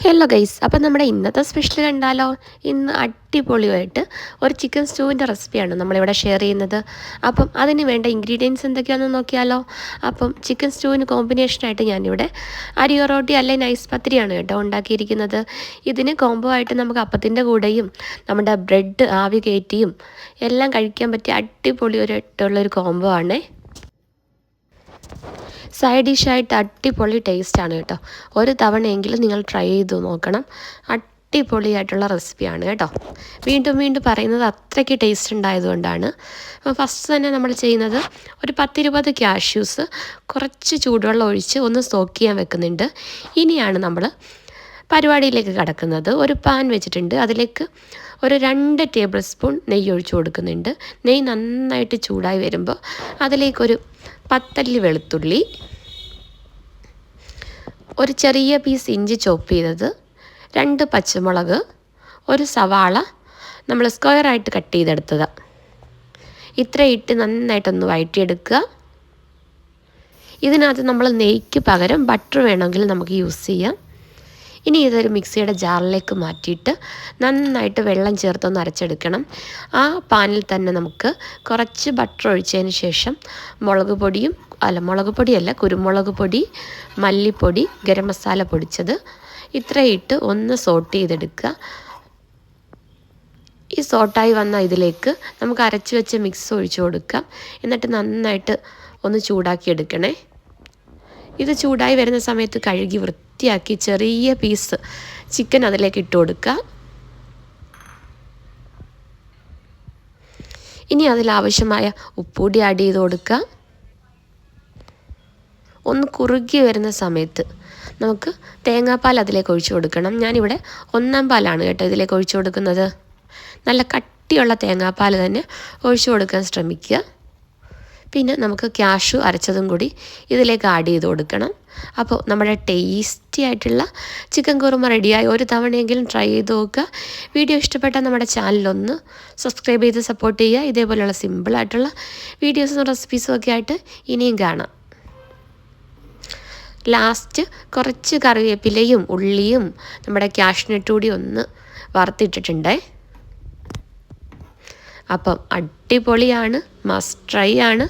Hello guys അപ്പം നമ്മുടെ ഇന്നത്തെ സ്പെഷ്യൽ കണ്ടാലോ? ഇന്ന് അടിപൊളിയായിട്ട് ഒരു ചിക്കൻ സ്റ്റൂവിന്റെ റെസിപ്പിയാണ് നമ്മളിവിടെ ഷെയർ ചെയ്യുന്നത്. അപ്പം അതിന് വേണ്ട ഇൻഗ്രീഡിയൻസ് എന്തൊക്കെയാണെന്ന് നോക്കിയാലോ? അപ്പം ചിക്കൻ സ്റ്റൂവിന് കോമ്പിനേഷനായിട്ട് ഞാനിവിടെ അരിയോ റോട്ടി അല്ലെങ്കിൽ നൈസ് പത്തിരിയാണ് കേട്ടോ ഉണ്ടാക്കിയിരിക്കുന്നത്. ഇതിന് കോംബോ ആയിട്ട് നമുക്ക് അപ്പത്തിന്റെ കൂടെയും നമ്മുടെ ബ്രെഡ് ആവി കയറ്റിയും എല്ലാം കഴിക്കാൻ പറ്റിയ അടിപൊളി ഒരു ഒരു കോംബോ ആണേ. സൈഡ് ഡിഷായിട്ട് അടിപൊളി ടേസ്റ്റാണ് കേട്ടോ. ഒരു തവണയെങ്കിലും നിങ്ങൾ ട്രൈ ചെയ്ത് നോക്കണം. അടിപൊളിയായിട്ടുള്ള റെസിപ്പിയാണ് കേട്ടോ. വീണ്ടും വീണ്ടും പറയുന്നത് അത്രയ്ക്ക് ടേസ്റ്റ് ഉണ്ടായതുകൊണ്ടാണ്. ഫസ്റ്റ് തന്നെ നമ്മൾ ചെയ്യുന്നത് ഒരു പത്തിരുപത് ക്യാഷ്യൂസ് കുറച്ച് ചൂടുവെള്ളം ഒഴിച്ച് ഒന്ന് സോക്ക് ചെയ്യാൻ വെക്കുന്നുണ്ട്. ഇനിയാണ് നമ്മൾ പരിപാടിയിലേക്ക് കടക്കുന്നത്. ഒരു പാൻ വെച്ചിട്ടുണ്ട്. അതിലേക്ക് ഒരു രണ്ട് ടേബിൾ സ്പൂൺ നെയ്യ് ഒഴിച്ചു കൊടുക്കുന്നുണ്ട്. നെയ്യ് നന്നായിട്ട് ചൂടായി വരുമ്പോൾ അതിലേക്കൊരു പത്തല്ലി വെളുത്തുള്ളി ഒരു ചെറിയ പീസ് ഇഞ്ചി ചോപ്പ് ചെയ്തത് രണ്ട് പച്ചമുളക് ഒരു സവാള നമ്മൾ സ്ക്വയറായിട്ട് കട്ട് ചെയ്തെടുത്തത്. ഇത്ര ഇട്ട് നന്നായിട്ടൊന്ന് വഴറ്റിയെടുക്കുക ഇതിനകത്ത് നമ്മൾ നെയ്ക്ക് പകരം ബട്ടർ വേണമെങ്കിൽ നമുക്ക് യൂസ് ചെയ്യാം. ഇനി ഇതൊരു മിക്സിയുടെ ജാറിലേക്ക് മാറ്റിയിട്ട് നന്നായിട്ട് വെള്ളം ചേർത്തൊന്ന് അരച്ചെടുക്കണം. ആ പാനിൽ തന്നെ നമുക്ക് കുറച്ച് ബട്ടർ ഒഴിച്ചതിന് ശേഷം മുളക് പൊടിയും അല്ല മുളക് പൊടിയല്ല കുരുമുളക് പൊടി മല്ലിപ്പൊടി ഗരം മസാല പൊടിച്ചത് ഇത്രയിട്ട് ഒന്ന് സോട്ട് ചെയ്തെടുക്കുക. ഈ സോട്ടായി വന്ന ഇതിലേക്ക് നമുക്ക് അരച്ച് വെച്ച മിക്സ് ഒഴിച്ചു കൊടുക്കാം. എന്നിട്ട് നന്നായിട്ട് ഒന്ന് ചൂടാക്കി എടുക്കണേ. ഇത് ചൂടായി വരുന്ന സമയത്ത് കഴുകി വൃത്തിയാക്കി ചെറിയ പീസ് ചിക്കൻ അതിലേക്ക് ഇട്ട് കൊടുക്കുക. ഇനി അതിലാവശ്യമായ ഉപ്പുപൊടി ആഡ് ചെയ്ത് കൊടുക്കുക. ഒന്ന് കുറുകി വരുന്ന സമയത്ത് നമുക്ക് തേങ്ങാപ്പാൽ അതിലേക്ക് ഒഴിച്ചു കൊടുക്കണം. ഞാനിവിടെ ഒന്നാം പാലാണ് കേട്ടോ ഇതിലേക്ക് ഒഴിച്ചു കൊടുക്കുന്നത്. നല്ല കട്ടിയുള്ള തേങ്ങാപ്പാൽ തന്നെ ഒഴിച്ചു കൊടുക്കാൻ ശ്രമിക്കുക. പിന്നെ നമുക്ക് ക്യാഷു അരച്ചതും കൂടി ഇതിലേക്ക് ആഡ് ചെയ്ത് കൊടുക്കണം. അപ്പോൾ നമ്മുടെ ടേസ്റ്റി ആയിട്ടുള്ള ചിക്കൻ കുറുമ റെഡിയായി ഒരു തവണയെങ്കിലും ട്രൈ ചെയ്ത് നോക്കുക. വീഡിയോ ഇഷ്ടപ്പെട്ടാൽ നമ്മുടെ ചാനലൊന്ന് സബ്സ്ക്രൈബ് ചെയ്ത് സപ്പോർട്ട് ചെയ്യുക. ഇതേപോലെയുള്ള സിമ്പിളായിട്ടുള്ള വീഡിയോസും റെസിപ്പീസും ഒക്കെ ആയിട്ട് ഇനിയും കാണാം. ലാസ്റ്റ് കുറച്ച് കറിവേപ്പിലയും ഉള്ളിയും നമ്മുടെ ക്യാഷ്നട്ട് കൂടി ഒന്ന് വറുത്തിട്ടിട്ടുണ്ടേ. അപ്പം അടിപൊളിയാണ് മസ്റ്റ് ട്രൈ ആണ്.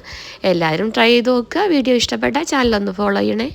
എല്ലാവരും ട്രൈ ചെയ്ത് നോക്കുക. വീഡിയോ ഇഷ്ടപ്പെട്ടാൽ ചാനലൊന്ന് ഫോളോ ചെയ്യണേ.